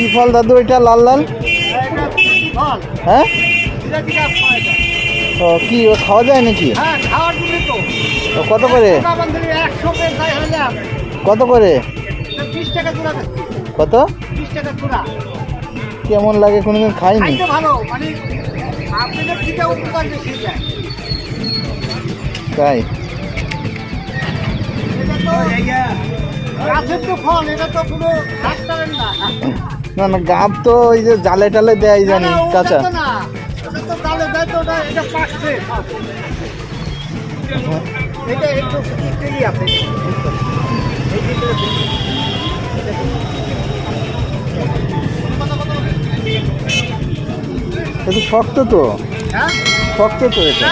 কি ফল দাদু এটা লাল লাল? হ্যাঁ? ও কি ও খাওয়া যায় নাকি? কত করে? কত করে? কত? কেমন লাগে কোনোদিন খাইনি? মানে তাই? গাছের তো ফল এটা তো ডাক্তারের না। না না গাব তো ওই যে জালে টালে দেয় জানি কাঁচা। এটা শক্ত তো। হ্যাঁ? শক্ত তো এটা।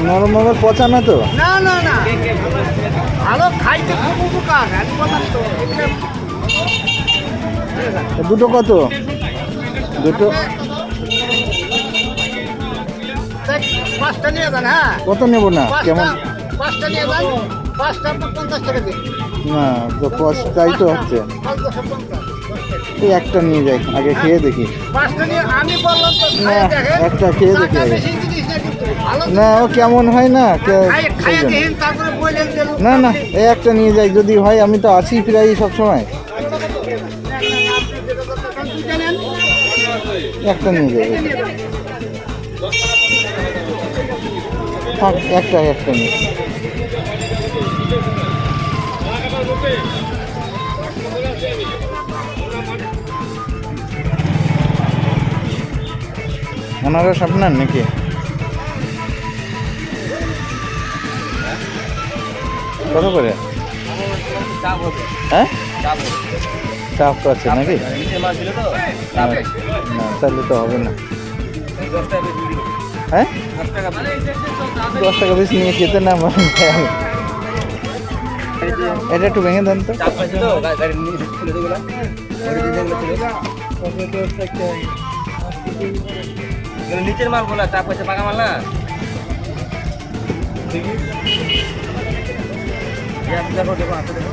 নরম পচা না তো? না না না। ভালো খাইতে খুব উপকার তো। দুটো কত? দুটো? পাঁচটা নিয়ে যান হ্যাঁ। কত নেব না? কেমন? পাঁচটা নিয়ে যান পাঁচটা পঞ্চাশ টাকা দিন। না তো কষ্টটাই তো হচ্ছে। এই একটা নিয়ে যাই আগে খেয়ে দেখি। পাঁচটা নিয়ে আমি বললাম তো না, একটা খেয়ে দেখি আগে। না ও কেমন হয় না? না না এই একটা নিয়ে যাই। যদি হয় আমি তো আছি প্রায় সব সময় না, না, না, আপনি যেটা করতে চান, দুইটা নেন। একটা নিয়ে যাই। থাক একটা একটা নিয়ে। আনারস আপনার নাকি? কত করে? হ্যাঁ? চাপ আছে নাকি? না তাহলে তো হবে না। হ্যাঁ? দশ টাকা বেশি নিয়ে খেতে না এটা একটু ভেঙে দেন তো। নিচের মাল বলা চাপ হয়েছে পাকা মাল না? দেখো দেখো হাতে দেখো